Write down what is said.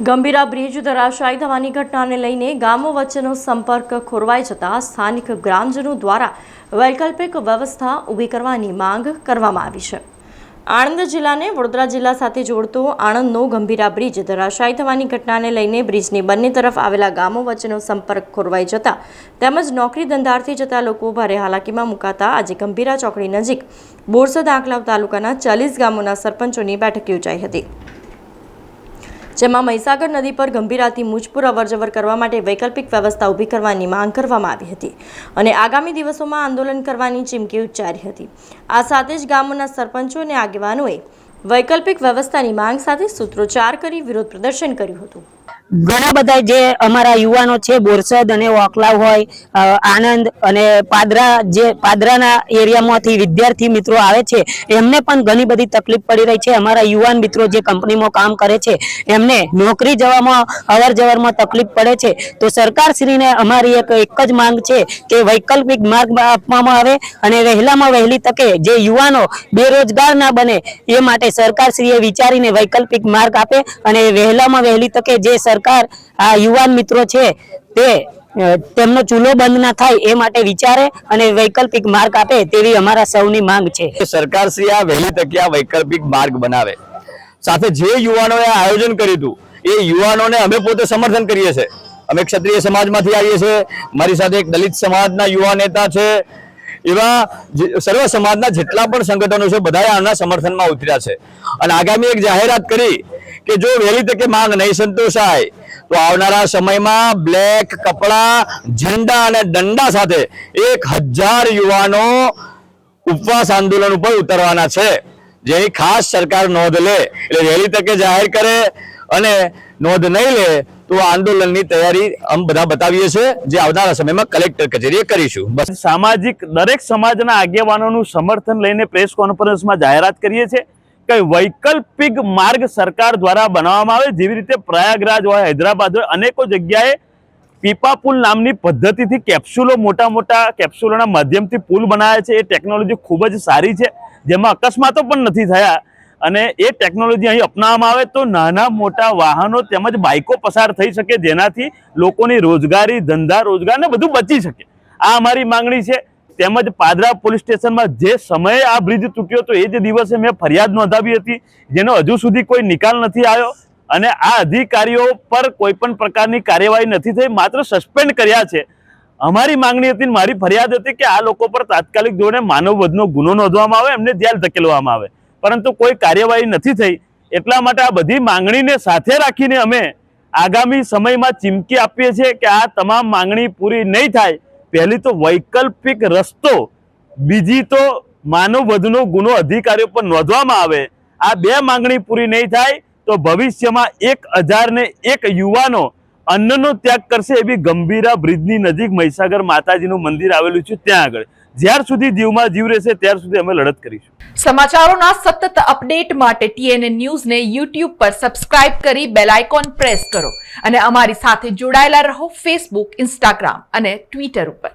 Gambhira bridge ધરાશાયી થવાની ઘટનાને લઈને ગામો વચ્ચેનો સંપર્ક ખોરવાઈ જતાં સ્થાનિક ગ્રામજનો દ્વારા વૈકલ્પિક વ્યવસ્થા ઊભી કરવાની માંગ કરવામાં આવી છે. આણંદ જિલ્લાને વડોદરા જિલ્લા સાથે જોડતો આણંદનો ગંભીરા બ્રિજ ધરાશાયી થવાની ઘટનાને લઈને બ્રિજની બંને તરફ આવેલા ગામો વચ્ચેનો સંપર્ક ખોરવાઈ જતા તેમજ નોકરી ધંધાર્થી જતા લોકો ભારે હાલાકીમાં મુકાતા આજે ગંભીરા ચોકડી નજીક બોરસદ આંકલાવ તાલુકાના ચાલીસ ગામોના સરપંચોની બેઠક યોજાઈ હતી. જેમાં મહીસાગર નદી પર ગંભીરાથી મુજપુર અવરજવર કરવા માટે વૈકલ્પિક વ્યવસ્થા ઊભી કરવાની માંગ કરવામાં આવી હતી અને આગામી દિવસોમાં આંદોલન કરવાની ચીમકી ઉચ્ચારી હતી. આ સાથે જ ગામોના સરપંચો અને આગેવાનોએ વૈકલ્પિક વ્યવસ્થાની માંગ સાથે સૂત્રોચ્ચાર કરી વિરોધ પ્રદર્શન કર્યું હતું. ઘણા બધા જે અમારા યુવાનો છે, બોરસદ અને ઓકલાવ હોય આનંદ અને પાદરા જે પાદરાના એરિયામાંથી વિદ્યાર્થી મિત્રો આવે છે, એમને પણ ઘણી બધી તકલીફ પડી રહી છે. અમારા યુવાન મિત્રો જે કંપનીમાં કામ કરે છે, એમને નોકરી જવામાં, અવર તકલીફ પડે છે. તો સરકારશ્રીને અમારી એક એક જ માંગ છે કે વૈકલ્પિક માર્ગ આપવામાં આવે અને વહેલામાં વહેલી તકે જે યુવાનો બેરોજગાર ના બને એ માટે સરકારશ્રીએ વિચારીને વૈકલ્પિક માર્ગ આપે અને વહેલામાં વહેલી તકે જે સરકાર આ યુવાન મિત્રો છે, તે તેમનો ચૂલો બંધ ના થાય એ માટે વિચારે અને વૈકલ્પિક માર્ગ આપે તેવી અમારા સૌની માંગ છે. સરકાર શ્રી આ વહેલી તકે વૈકલ્પિક માર્ગ બનાવે. સાથે જે યુવાનોએ આયોજન કર્યું હતું, એ યુવાનોને અમે પોતે સમર્થન કરીએ છીએ. અમે ક્ષત્રિય સમાજમાંથી આવીએ છીએ. મારી સાથે એક દલિત સમાજના યુવા નેતા છે. એવા સર્વ સમાજના જેટલા પણ સંગઠનો છે બધા આના સમર્થનમાં ઉતર્યા છે. અને આગામી એક જાહેરાત કરી કે જો વહેલી તકે માંગ નહીં સંતોષાય, તો આવનારા સમયમાં બ્લેક કપડા, ઝંડા અને દંડા સાથે એક હજાર યુવાનો ઉપવાસ આંદોલન ઉપર ઉતરવાના છે. જેની ખાસ સરકાર નોંધ લે, એટલે વહેલી તકે જાહેર કરે અને નોંધ નહીં લે, તો આંદોલનની તૈયારી અમે બધા બતાવીએ છીએ જે આવનારા સમયમાં કલેક્ટર કચેરીએ કરીશું. બસ. સામાજિક દરેક સમાજના આગેવાનોનું સમર્થન લઈને પ્રેસ કોન્ફરન્સમાં જાહેરાત કરીએ છીએ. કે વૈકલ્પિક માર્ગ સરકાર દ્વારા બનાવવામાં આવે જેવી રીતે પ્રયાગરાજ હોય, હૈદરાબાદ હોય, અનેકો જગ્યાએ પીપા પુલ નામની પદ્ધતિથી કેપ્સ્યુલો મોટા મોટા કેપ્સ્યુલોના માધ્યમથી પુલ બનાવે છે. એ ટેકનોલોજી ખૂબ જ સારી છે. જેમાં અકસ્માતો પણ નથી થયા. અને એ ટેકનોલોજી અહીં અપનાવવામાં આવે તો નાના મોટા વાહનો તેમજ બાઇકો પસાર થઈ શકે, જેનાથી લોકોની રોજગારી, ધંધા રોજગાર ને બધું બચી શકે. આ અમારી માંગણી છે. તેમજ પાદરા પોલીસ સ્ટેશનમાં જે સમયે આ બ્રિજ તૂટ્યો હતો એ જ દિવસે મેં ફરિયાદ નોંધાવી હતી, જેનો હજુ સુધી કોઈ નિકાલ નથી આવ્યો અને આ અધિકારીઓ પર કોઈ પણ પ્રકારની કાર્યવાહી નથી થઈ, માત્ર સસ્પેન્ડ કર્યા છે. અમારી માંગણી હતી મારી ફરિયાદ હતી કે આ લોકો પર તાત્કાલિક ધોરણે માનવવધનો ગુનો નોંધવામાં આવે, એમને જેલ ધકેલવામાં આવે. પરંતુ કોઈ કાર્યવાહી નથી થઈ, એટલા માટે આ બધી માંગણીને સાથે રાખીને અમે આગામી સમયમાં ચીમકી આપીએ છીએ કે આ તમામ માંગણી પૂરી નહીં થાય પહેલી તો વૈકલ્પિક રસ્તો, બીજી તો માનવ વધનો ગુનો અધિકારીઓ પર નોંધવામાં આવે. આ બે માંગણી પૂરી નહીં થાય તો ભવિષ્યમાં એક હજાર ને એક યુવાનો અન્નનો ત્યાગ કરશે એવી ગંભીરા બ્રિજની નજીક મહીસાગર માતાજીનું મંદિર આવેલું છે ત્યાં આગળ. જ્યાર સુધી જીવમાં જીવ રહેશે, ત્યાર સુધી અમે લડત કરીશું. સમાચારોના સતત અપડેટ માટે ટીએનએ ન્યૂઝને યુટ્યુબ પર સબસ્ક્રાઇબ કરી બેલ આઇકોન પ્રેસ કરો અને અમારી સાથે જોડાયેલા રહો ફેસબુક, ઇન્સ્ટાગ્રામ અને ટ્વિટર ઉપર.